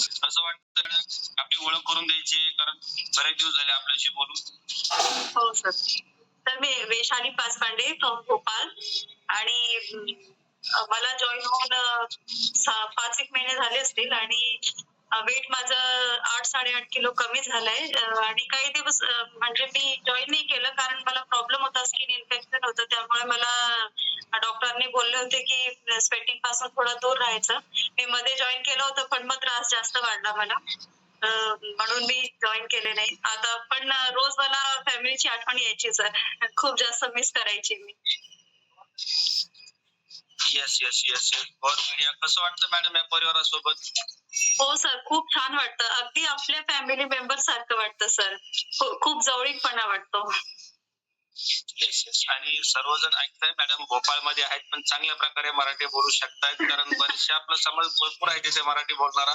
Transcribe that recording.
असं वाटतं आपली ओळख करून द्यायची कारण बरेच दिवस झाले आपल्याशी बोलून. हो सर तर मी वेशाली पाचपांडे फ्रॉम भोपाल. आणि मला जॉईन होऊन पाच एक महिने झाले असतील आणि वेट माझं आठ साडेआठ किलो कमी झालंय. आणि काही दिवस म्हणजे मी जॉईन नाही केलं कारण मला प्रॉब्लेम होता स्किन इन्फेक्शन होतं. त्यामुळे मला डॉक्टरने बोलले होते की स्वेटिंगपासून थोडा दूर राहायचं. मी मध्ये जॉईन केलं होतं पण मग त्रास जास्त वाढला मला. म्हणून मी जॉईन केले नाही. आता पण रोज मला फॅमिलीची आठवण यायची सर खूप जास्त मिस करायची मी. येस येस येस येस और मीडिया कसं वाटतं मॅडम या परिवारासोबत? हो सर खूप छान वाटतं. अगदी आपल्या फॅमिली मेंबर सारखं वाटतं सर खूप जवळीकपणा वाटतो. येस येस आणि सर्वजण ऐकताय मॅडम भोपाळमध्ये आहेत पण चांगल्या प्रकारे मराठी बोलू शकतात कारण बरेचशे आपला समाज भरपूर आहे तिथे मराठी बोलणारा.